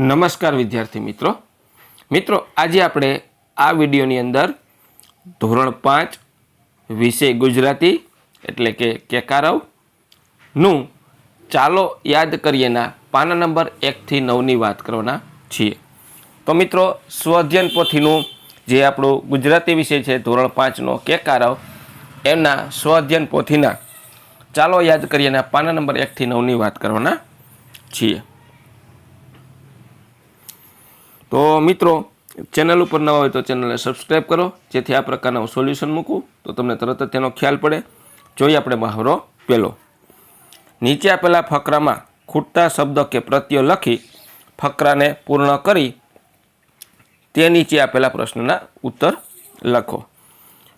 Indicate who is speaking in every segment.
Speaker 1: નમસ્કાર વિદ્યાર્થી મિત્રો. મિત્રો, આજે આપણે આ વિડીયોની અંદર ધોરણ પાંચ વિષય ગુજરાતી એટલે કે કેકારવનું ચાલો યાદ કરીએના પાના નંબર એકથી નવની વાત કરવાના છીએ. તો મિત્રો સ્વઅધ્યયન પોથીનું જે આપણું ગુજરાતી વિષય છે, ધોરણ પાંચનો કેકારવ એમના સ્વઅધ્યયન પોથીના ચાલો યાદ કરીએના પાના નંબર એકથી નવની વાત કરવાના છીએ. તો મિત્રો, ચેનલ ઉપર નવા હોય તો ચેનલને સબસ્ક્રાઈબ કરો, જેથી આ પ્રકારના હું સોલ્યુશન મૂકું, તો તમને તરત જ તેનો ખ્યાલ પડે. જોઈએ આપણે મહાવરો પહેલો નીચે આપેલા ફકરામાં ખૂટતા શબ્દ કે પ્રત્યયો લખી ફકરાને પૂર્ણ કરી તે નીચે આપેલા પ્રશ્નના ઉત્તર લખો.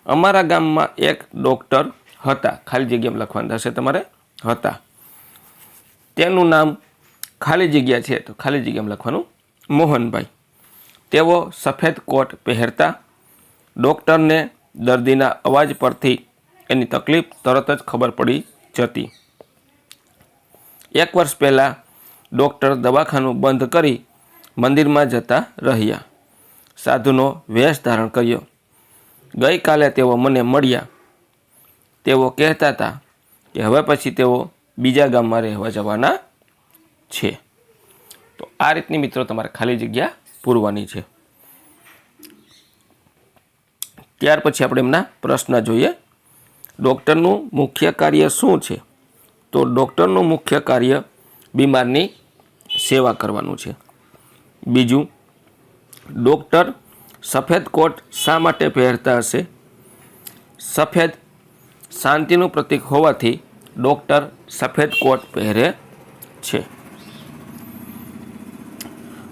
Speaker 1: અમારા ગામમાં એક ડૉક્ટર હતા. ખાલી જગ્યામાં લખવાનું થશે તમારે? હતા. તેનું નામ ખાલી જગ્યા છે, તો ખાલી જગ્યામાં લખવાનું મોહનભાઈ. તેઓ સફેદ કોટ પહેરતા ડૉક્ટરને દર્દીના અવાજ પરથી એની તકલીફ તરત જ ખબર પડી જતી. એક વર્ષ પહેલાં ડૉક્ટર દવાખાનું બંધ કરી મંદિરમાં જતા રહ્યા. સાધુનો વેશ ધારણ કર્યો. ગઈકાલે તેઓ મને મળ્યા. તેઓ કહેતા હતા કે હવે પછી તેઓ બીજા ગામમાં રહેવા જવાના છે. તો આ રીતની મિત્રો તમારે ખાલી જગ્યા પૂરવાની છે. ત્યાર પછી આપણે એમના પ્રશ્ન જોઈએ. ડૉક્ટરનું મુખ્ય કાર્ય શું છે? તો ડૉક્ટરનું મુખ્ય કાર્ય બીમારની સેવા કરવાનું છે. બીજું, ડૉક્ટર સફેદ કોટ શા માટે પહેરતા હશે? સફેદ શાંતિનું પ્રતીક હોવાથી ડૉક્ટર સફેદ કોટ પહેરે છે.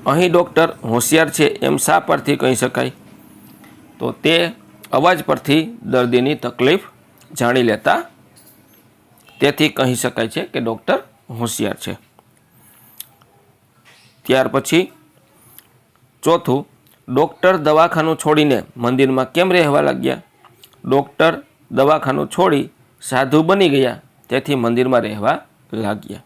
Speaker 1: અહીં ડૉક્ટર હોશિયાર છે એમ શા પરથી કહી શકાય? તો તે અવાજ પરથી દર્દીની તકલીફ જાણી લેતા તેથી કહી શકાય છે કે ડૉક્ટર હોશિયાર છે. ત્યાર પછી ચોથું, ડૉક્ટર દવાખાનું છોડીને મંદિરમાં કેમ રહેવા લાગ્યા? ડૉક્ટર દવાખાનું છોડી સાધુ બની ગયા, તેથી મંદિરમાં રહેવા લાગ્યા.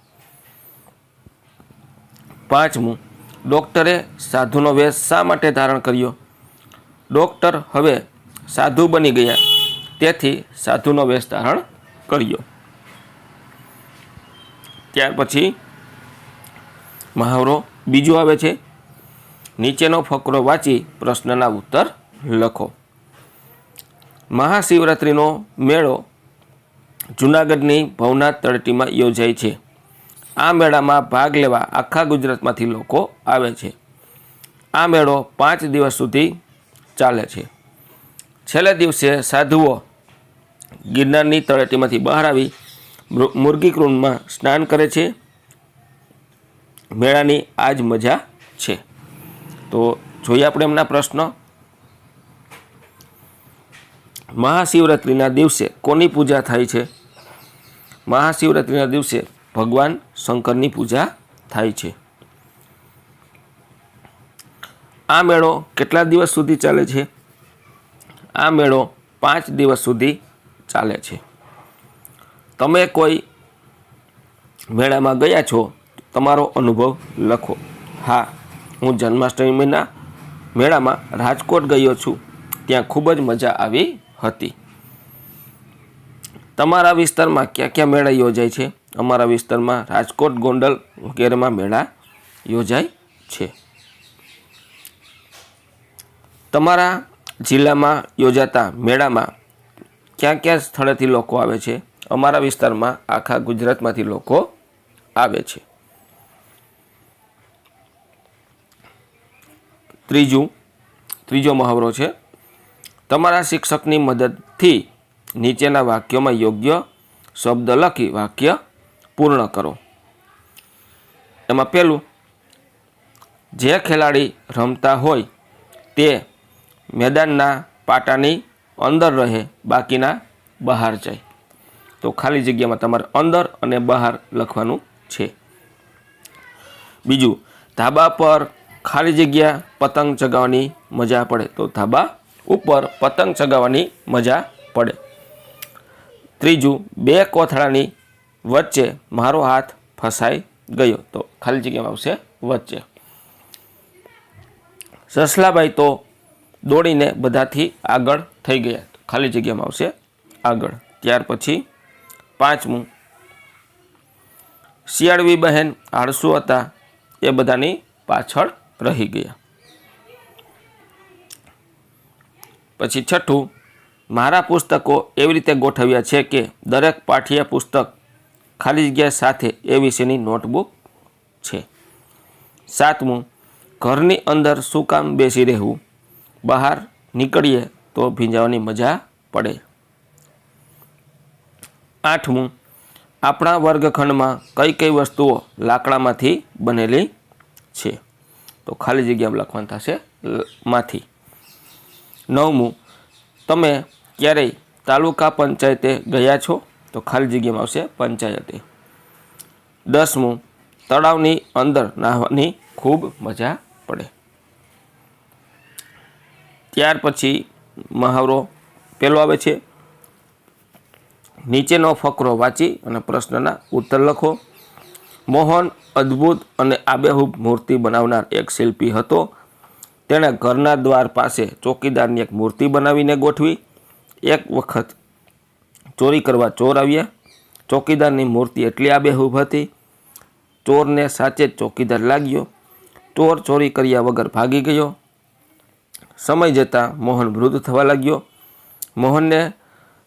Speaker 1: પાંચમું ડૉક્ટરે સાધુનો વેશ શા માટે ધારણ કર્યો? ડૉક્ટર હવે સાધુ બની ગયા, તેથી સાધુનો વેશ ધારણ કર્યો. ત્યાર પછી મહાવરો બીજો આવે છે. નીચેનો ફકરો વાંચી પ્રશ્નના ઉત્તર લખો. મહાશિવરાત્રિનો મેળો જૂનાગઢની ભવનાથ તળટીમાં યોજાય છે. આ મેળામાં ભાગ લેવા આખા ગુજરાતમાંથી લોકો આવે છે. આ મેળો પાંચ દિવસ સુધી ચાલે છે. છેલ્લે દિવસે સાધુઓ ગિરનારની તળેટીમાંથી બહાર આવી મુર્ગીકૃંડમાં સ્નાન કરે છે. મેળાની આ જ મજા છે. તો જોઈએ આપણે એમના પ્રશ્ન. મહાશિવરાત્રિના દિવસે કોની પૂજા થાય છે? મહાશિવરાત્રિના દિવસે ભગવાન શંકરની પૂજા થાય છે. આ મેળો કેટલા દિવસ સુધી ચાલે છે? આ મેળો પાંચ દિવસ સુધી ચાલે છે. તમે કોઈ મેળામાં ગયા છો, તમારો અનુભવ લખો. હા, હું જન્માષ્ટમીના મેળામાં રાજકોટ ગયો છું. ત્યાં ખૂબ જ મજા આવી હતી. તમારા વિસ્તારમાં ક્યાં ક્યાં મેળા યોજાય છે? અમારા વિસ્તારમાં રાજકોટ ગોંડલ વગેરેમાં મેળા યોજાય છે. તમારા જિલ્લામાં યોજાતા મેળામાં ક્યાં ક્યાં સ્થળેથી લોકો આવે છે? અમારા વિસ્તારમાં આખા ગુજરાતમાંથી લોકો આવે છે. ત્રીજું, ત્રીજો મહાવરો છે. તમારા શિક્ષકની મદદથી નીચેના વાક્યોમાં યોગ્ય શબ્દ લખી વાક્ય પૂર્ણ કરો. એમાં પહેલું, જે ખેલાડી રમતા હોય તે મેદાનના પાટાની અંદર રહે, બાકીના બહાર જાય. તો ખાલી જગ્યામાં તમારે અંદર અને બહાર લખવાનું છે. બીજું, ધાબા પર ખાલી જગ્યા પતંગ ચગાવવાની મજા પડે. તો ધાબા ઉપર પતંગ ચગાવવાની મજા પડે. ત્રીજું, બે કોથળાની વચ્ચે મારો હાથ ફસાઈ ગયો. તો ખાલી જગ્યામાં આવશે વચ્ચે. સસલાબાઈ તો દોડીને બધાથી આગળ થઈ ગયા. ખાલી જગ્યામાં આવશે આગળ. ત્યાર પછી પાંચમું. શિયાળવી બહેન આળસુ હતા. એ બધાની પાછળ રહી ગયા. પછી છઠ્ઠું. મારા પુસ્તકો એવી રીતે ગોઠવ્યા છે કે દરેક પાઠ્ય પુસ્તક ખાલી જગ્યા સાથે એ વિશેની નોટબુક છે. સાતમું, ઘરની અંદર શું કામ બેસી રહેવું? બહાર નીકળીએ તો ભીંજાવાની મજા પડે. આઠમું, આપણા વર્ગખંડમાં કઈ કઈ વસ્તુઓ લાકડામાંથી બનેલી છે? તો ખાલી જગ્યામાં લખવાનું થશે માંથી. નવમું, તમે ક્યારેય તાલુકા પંચાયતે ગયા છો? તો ખાલી જગ્યામાં આવશે પંચાયતે. દસમું, તળાવની અંદર નાહવાની ખૂબ મજા પડે. ત્યાર પછી મહાવરો પહેલો આવે છે. નીચેનો ફકરો વાંચી અને પ્રશ્નના ઉત્તર લખો. મોહન અદ્ભુત અને આબેહૂબ મૂર્તિ બનાવનાર એક શિલ્પી હતો. તેણે ઘરના દ્વાર પાસે ચોકીદારની એક મૂર્તિ બનાવીને ગોઠવી. એક વખત ચોરી કરવા ચોર આવ્યા. ચોકીદારની મૂર્તિ એટલી આબેહૂબ હતી. ચોરને સાચે જ ચોકીદાર લાગ્યો. ચોર ચોરી કર્યા વગર ભાગી ગયો. સમય જતાં મોહન વૃદ્ધ થવા લાગ્યો. મોહનને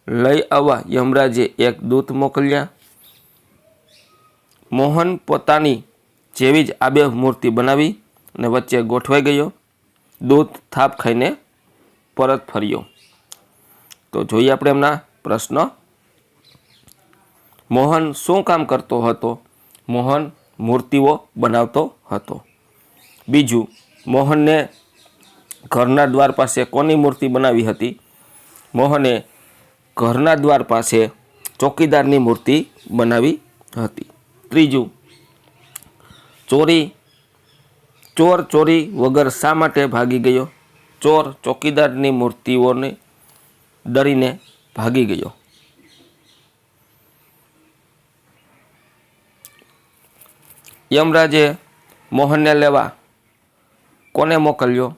Speaker 1: લઈ આવવા યમરાજે એક દૂત મોકલ્યા. મોહન પોતાની જેવી જ આબેહૂબ મૂર્તિ બનાવી અને વચ્ચે ગોઠવાઈ ગયો. દૂત થાપ ખાઈને પરત ફર્યો. તો જોઈએ આપણે એમના પ્રશ્ન. મોહન શું કામ કરતો હતો? મોહન મૂર્તિઓ બનાવતો હતો. બીજું, મોહનને ઘરના દ્વાર પાસે કોની મૂર્તિ બનાવી હતી? મોહને ઘરના દ્વાર પાસે ચોકીદારની મૂર્તિ બનાવી હતી. ત્રીજું, ચોરી, ચોર ચોરી વગર શા માટે ભાગી ગયો? ચોર ચોકીદારની મૂર્તિઓને ડરીને ભાગી ગયો. યમરાજે મોહનને લેવા કોને મોકલ્યો?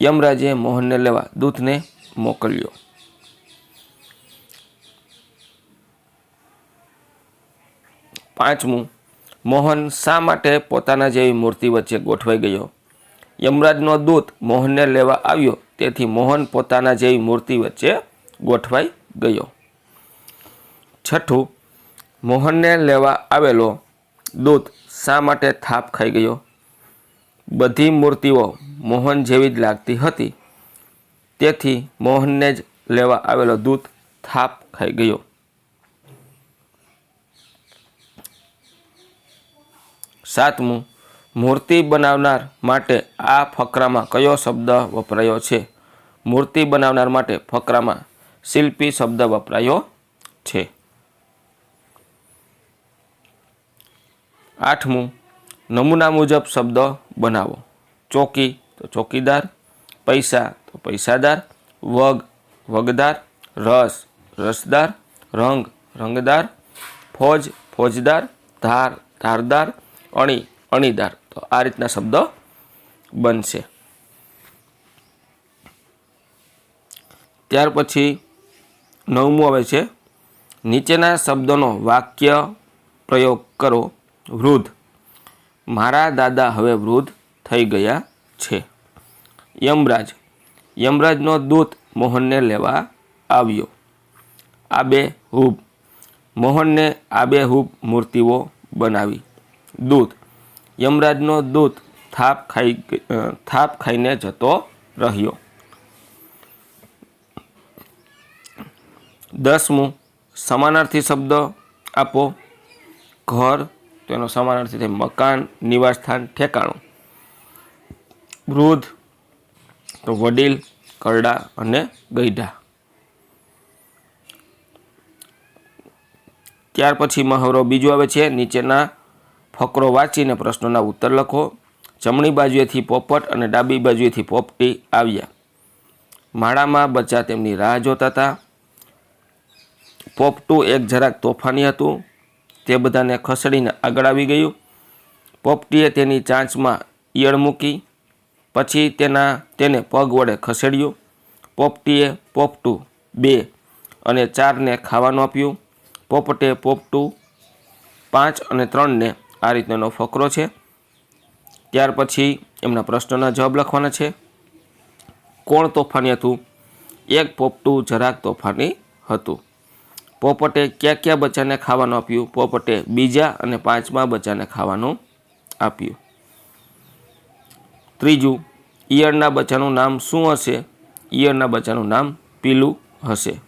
Speaker 1: યમરાજે મોહનને લેવા દૂતને મોકલ્યો. પાંચમું, મોહન શા માટે પોતાના જેવી મૂર્તિ વચ્ચે ગોઠવાઈ ગયો? યમરાજનો દૂત મોહનને લેવા આવ્યો, તેથી મોહન પોતાના જેવી મૂર્તિ વચ્ચે ગોઠવાઈ ગયો. છઠ્ઠું, મોહનને લેવા આવેલો દૂત શા માટે થાપ ખાઈ ગયો? બધી મૂર્તિઓ મોહન જેવી જ લાગતી હતી. તેથી મોહનને જ લેવા આવેલો દૂત થાપ ખાઈ ગયો. સાતમું, મૂર્તિ બનાવનાર માટે આ ફકરામાં કયો શબ્દ વપરાયો છે? મૂર્તિ બનાવનાર માટે ફકરામાં શિલ્પી શબ્દ વપરાયો છે. આઠમું, નમૂના મુજબ શબ્દ બનાવો. ચોકી તો ચોકીદાર, પૈસા તો પૈસાદાર, વગ વગદાર, રસ રસદાર, રંગ રંગદાર, ફોજ ફોજદાર, ધાર ધારદાર, અણી અણીદાર. તો આ રીતના શબ્દ બનશે. ત્યાર પછી નવમું આવે છે. નીચેના શબ્દોનો વાક્ય પ્રયોગ કરો. વૃદ્ધ. મારા દાદા હવે વૃદ્ધ થઈ ગયા છે. યમરાજ. યમરાજનો દૂત મોહનને લેવા આવ્યો. આબે હૂબ. મોહનને આબે હૂબ મૂર્તિઓ બનાવી. દૂત. યમરાજનો દૂત થાપ ખાઈ થાપ ખાઈને જતો રહ્યો. દસમું, સમાનાર્થી શબ્દ આપો. ઘર તેનો સમાનાર્થી થાય મકાન, નિવાસસ્થાન, ઠેકાણું. વૃદ્ધ, તો વડીલ, કરડા અને ગઈઢા. ત્યાર પછી મહાવરો બીજો આવે છે. નીચેના ફકરો વાંચીને પ્રશ્નોના ઉત્તર લખો. જમણી બાજુએથી પોપટ અને ડાબી બાજુએથી પોપટી આવ્યા. માળામાં બચ્ચા તેમની રાહ જોતા હતા. પોપટું એક જરાક તોફાની હતું. તે બધાને ખસેડીને આગળ આવી ગયું. પોપટીએ તેની ચાંચમાં ઈયળ મૂકી. પછી તેના, તેને પગ વડે ખસેડ્યું. પોપટીએ પોપટુ બે અને ચારને ખાવાનું આપ્યું. પોપટે પોપટુ પાંચ અને ત્રણને આ રીતનો ફકરો છે. ત્યાર પછી એમના પ્રશ્નના જવાબ લખવાના છે. કોણ તોફાની હતું? એક પોપટું, જરાક તોફાની હતું. પોપટે ક્યાં ક્યાં બચ્ચાને ખાવાનું આપ્યું? પોપટે બીજા અને પાંચમા બચ્ચાને ખાવાનું આપ્યું. ત્રીજું, ઈયળના બચ્ચાનું નામ શું હશે? ઈયળના બચ્ચાનું નામ પીલું હશે.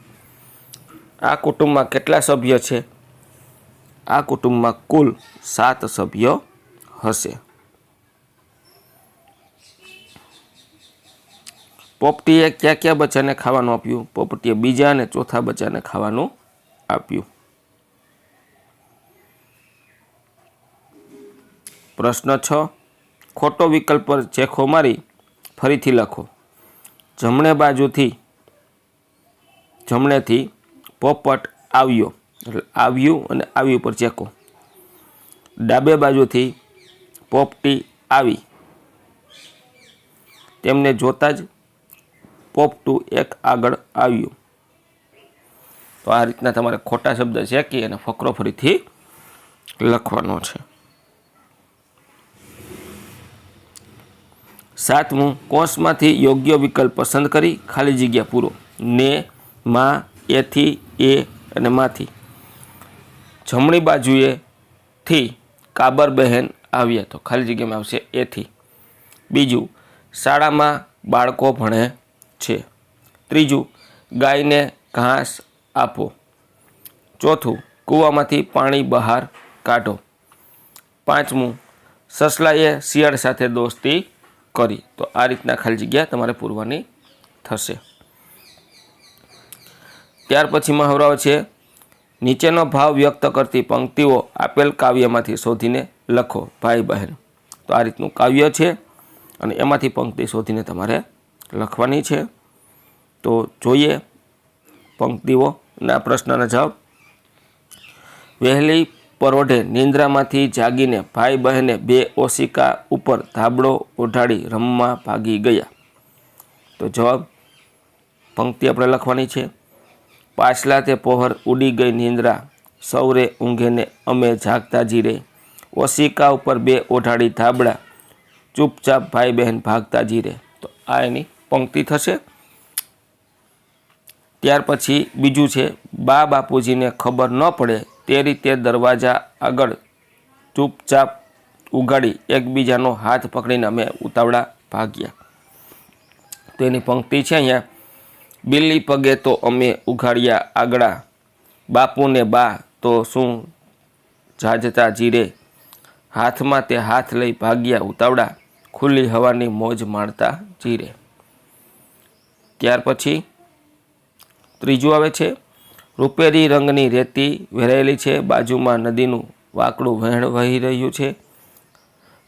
Speaker 1: આ કુટુંબમાં કેટલા સભ્ય છે? આ કુટુંબમાં કુલ સાત સભ્યો હશે. પોપટીએ ક્યાં ક્યાં બચ્ચાને ખાવાનું આપ્યું? પોપટીએ બીજા અને ચોથા બચ્ચાને ખાવાનું આપ્યું પ્રશ્ન છ, ખોટો વિકલ્પ પર ચેખો મારી, ફરીથી લખો. જમણે બાજુથી, જમણેથી પોપટ આવ્યો. એટલે આવ્યું અને આવ્યું પર ચેકો ડાબે બાજુથી પોપટી આવી. તેમને જોતા જ પોપટું એક આગળ આવ્યું. આ રીતના તમારે ખોટા શબ્દ ચેકી અને ફકરો ફરીથી લખવાનો છે. સાતમું, કોષમાંથી યોગ્ય વિકલ્પ પસંદ કરી, ખાલી જગ્યા પૂરો. ને, માં, એથી, એ અને માંથી. જમણી બાજુએ થી કાબર બહેન આવ્યા તો ખાલી જગ્યામાં આવશે એથી. બીજું, શાળામાં બાળકો ભણે છે. ત્રીજું, ગાયને ઘાસ આપો. ચોથું, કૂવામાંથી પાણી બહાર કાઢો. પાંચમું, સસલાએ શિયાળ સાથે દોસ્તી કરી. તો આ રીતના ખાલી જગ્યા તમારે પૂરવાની થશે. ત્યાર પછી મહાવરાઓ છે, નીચેનો ભાવ વ્યક્ત કરતી પંક્તિઓ આપેલ કાવ્યમાંથી શોધીને લખો, ભાઈ બહેન. તો આ રીતનું કાવ્ય છે અને એમાંથી પંક્તિ શોધીને તમારે લખવાની છે. તો જોઈએ પંક્તિઓના પ્રશ્નના જવાબ. વહેલી પરોઢે નિંદ્રામાંથી જાગીને ભાઈ બહેને બે ઓશિકા ઉપર ધાબળો ઓઢાડી રમવા ભાગી ગયા. તો જવાબ, પંક્તિ આપણે લખવાની છે. પાછલા તે પહોર ઉડી ગઈ નિંદ્રા. સૌરે ઊંઘેને અમે જાગતા જીરે ઓશિકા ઉપર બે ઓઢાડી ધાબળા. ચૂપચાપ ભાઈ બહેન ભાગતા જીરે તો આ એની પંક્તિ થશે. ત્યાર પછી બીજું છે, બા બાપુજીને ખબર ન પડે તે રીતે દરવાજા આગળ ચૂપચાપ ઉગાડી એકબીજાનો હાથ પકડીને અમે ઉતાવળા ભાગ્યા. તો એની પંક્તિ છે અહીંયા, બિલ્લી પગે તો અમે ઉઘાડ્યા આગળા, બાપુને બા તો શું જાજતા જીરે, હાથમાં તે હાથ લઈ ભાગ્યા ઉતાવળા, ખુલ્લી હવાની મોજ માણતા જીરે. ત્યાર પછી ત્રીજું આવે છે, રૂપેરી રંગની રેતી વેરાયેલી છે, બાજુમાં નદીનું વાકડું વહેણ વહી રહ્યું છે.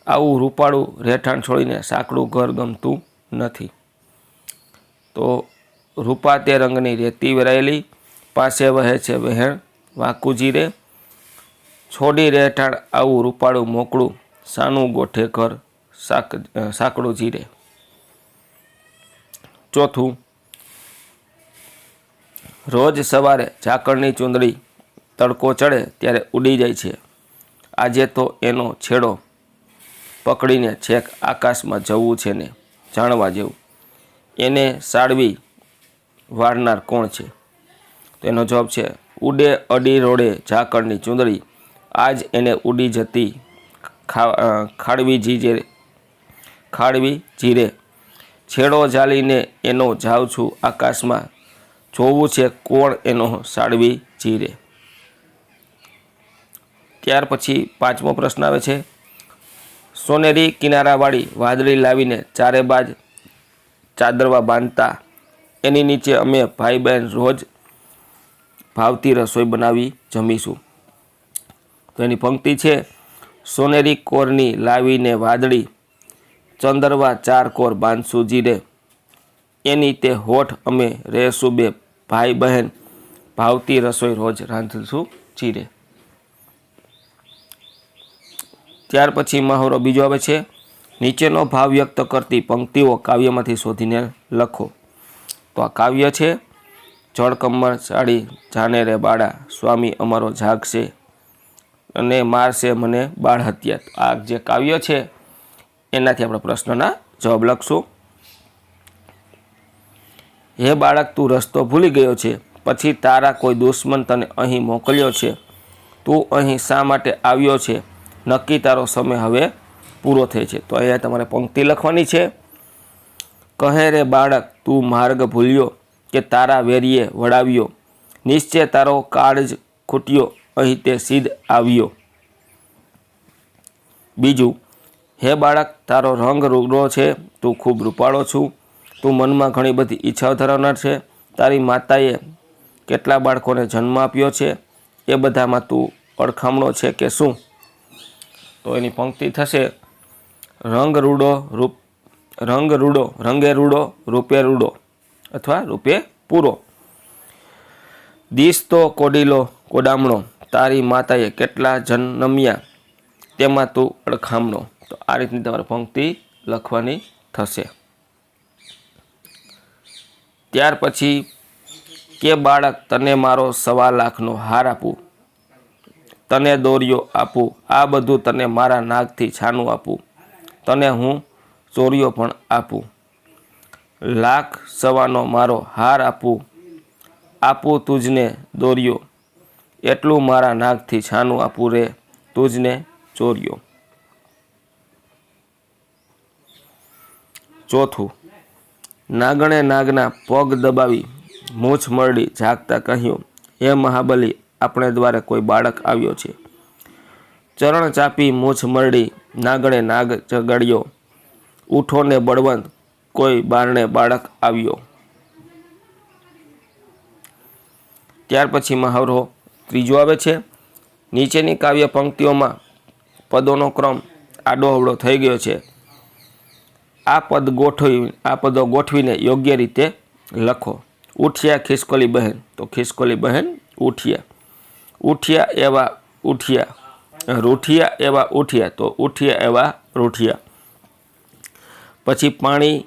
Speaker 1: આવું રૂપાળું રહેઠાણ છોડીને સાંકડું ઘર ગમતું નથી. તો રૂપા તે રંગની રેતી વેરાયેલી, પાસે વહે છે વહેણ વાકું જીરે છોડી રહેઠાણ આવું રૂપાળું મોકળું, સાનું ગોઠે ઘર, સાક સાંકડું જીરે ચોથું રોજ સવારે ઝાકળની ચૂંદડી તડકો ચડે ત્યારે ઉડી જાય છે. આજે તો એનો છેડો પકડીને છેક આકાશમાં જવું છે ને જાણવા જેવું. એને સાડવી વાળનાર કોણ છે? તો એનો જવાબ છે, ઉડે અડી રોડે ઝાકળની ચૂંદડી. આજ એને ઉડી જતી ખાડવી જીજે, ખાડવી જીરે. છેડો ઝાલીને એનો જાઉં છું આકાશમાં. જોવું છે કોણ એનો સાડવી જીરે. ત્યાર પછી પાંચમો પ્રશ્ન આવે છે. સોનેરી કિનારાવાળી વાદળી લાવીને ચારે બાજ ચાદરવા બાંધતા એની નીચે અમે ભાઈ બહેન રોજ ભાવતી રસોઈ બનાવી જમીશું. તો એની પંક્તિ છે, સોનેરી કોરની લાવીને વાદળી ચંદરવા ચાર કોર બાંધશું જીરે. એની તે હોઠ અમે રહેશું બે ભાઈ બહેન ભાવતી રસોઈ રોજ રાંધશું ચીરે. ત્યાર પછી મહાવરો બીજો આવે છે. નીચેનો ભાવ વ્યક્ત કરતી પંક્તિઓ કાવ્યમાંથી શોધીને લખો. તો આ કાવ્ય છે જળકમર સાડી જાને રે બાળા, સ્વામી અમારો જાગશે અને મારશે મને બાળ હત્યા આ જે કાવ્ય છે, એનાથી આપણે પ્રશ્નના જવાબ લખશું. હે બાળક, તું રસ્તો ભૂલી ગયો છે. પછી તારા કોઈ દુશ્મન તને અહીં મોકલ્યો છે. તું અહીં શા માટે આવ્યો છે? નક્કી તારો સમય હવે પૂરો થાય છે. તો અહીંયા તમારે પંક્તિ લખવાની છે. કહે રે બાળક, તું માર્ગ ભૂલ્યો કે તારા વેરીએ વળાવ્યો. નિશ્ચય તારો કાળ જ ખૂટ્યો, અહીં તે સીધ આવ્યો. બીજું, હે બાળક, તારો રંગ રૂગડો છે. તું ખૂબ રૂપાળો છું. તું મનમાં ઘણી બધી ઈચ્છાઓ ધરાવનાર છે. તારી માતાએ કેટલા બાળકોને જન્મ આપ્યો છે? એ બધામાં તું અડખામણો છે કે શું? તો એની પંક્તિ થશે, રંગ રૂડો રૂપ, રંગ રૂડો, રંગે રૂડો, રૂપે રૂડો, અથવા રૂપે પૂરો. દિશ તો કોડીલો કોડામણો, તારી માતાએ કેટલા જન્મ્યા, તેમાં તું અડખામણો તો આ રીતની તમારે પંક્તિ લખવાની થશે. ત્યાર પછી કે બાળક, તને મારો સવા લાખનો હાર આપું. તને દોર્યો આપું. આ બધું તને મારા નાગથી છાનું આપું. તને હું ચોરીઓ પણ આપું. લાખ સવાનો મારો હાર આપું. આપું તુજને દોર્યો એટલું મારા નાગથી છાનું આપું રે તુજને ચોર્યો ચોથું નાગણે નાગના પગ દબાવી મૂછ મરડી જાગતા કહ્યું, હે મહાબલી, આપણે દ્વારે કોઈ બાળક આવ્યો છે. ચરણ ચાપી મૂછ મરડી નાગણે નાગ ચગડ્યો. ઉઠો ને બળવંત, કોઈ બારણે બાળક આવ્યો. ત્યાર પછી મહાવરો ત્રીજો આવે છે. નીચેની કાવ્ય પંક્તિઓમાં પદોનો ક્રમ આડો અવળો થઈ ગયો છે. આ પદ ગોઠવી આ પદો ગોઠવીને યોગ્ય રીતે લખો. ઉઠ્યા ખિસકોલી બહેન. તો ખિસકોલી બહેન ઉઠ્યા. ઉઠ્યા એવા ઉઠ્યા. રૂઠિયા એવા ઉઠ્યા. તો ઉઠ્યા એવા રૂઠિયા. પછી પાણી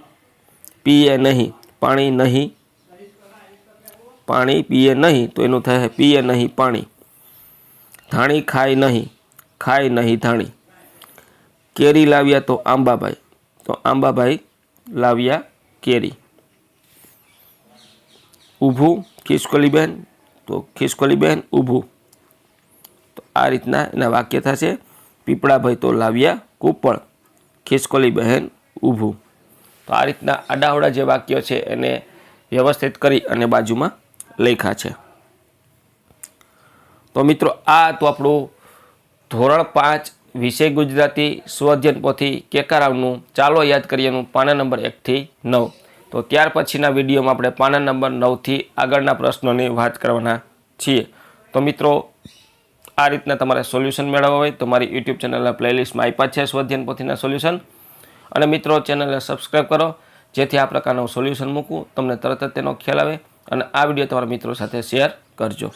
Speaker 1: પીએ નહીં. પાણી નહીં. પાણી પીએ નહીં. તો એનું થાય પીએ નહીં પાણી. ધાણી ખાય નહીં. ખાય નહીં ધાણી. કેરી લાવ્યા તો આંબાભાઈ. તો આંબાભાઈ લાવ્યા કેરી. ઊભું ખિસકોલીબેન, તો ખિસકોલીબેન ઊભું. તો આ રીતના એના વાક્ય થશે. પીપળાભાઈ તો લાવ્યા કૂપળ ખિસકોલી બહેન ઊભું. તો આ રીતના આડાવડા જે વાક્યો છે એને વ્યવસ્થિત કરી અને બાજુમાં લખ્યા છે. તો મિત્રો આ તો આપણું ધોરણ પાંચ વિષય ગુજરાતી સ્વઅધ્યયન પોથી કેકારાવનું ચાલો યાદ કરીએનું પાના નંબર એકથી નવ. તો ત્યાર પછીના વિડીયોમાં આપણે પાના નંબર નવથી આગળના પ્રશ્નોની વાત કરવાના છીએ. તો મિત્રો, આ રીતના તમારે સોલ્યુશન મેળવવા હોય તો મારી યુટ્યુબ ચેનલના પ્લેલિસ્ટમાં આપ્યા છે સ્વઅધ્યયન પોથીના સોલ્યુશન. અને મિત્રો, ચેનલને સબસ્ક્રાઈબ કરો, જેથી આ પ્રકારનું સોલ્યુશન મૂકું. તમને તરત જ તેનો ખ્યાલ આવે અને આ વીડિયો તમારા મિત્રો સાથે શેર કરજો.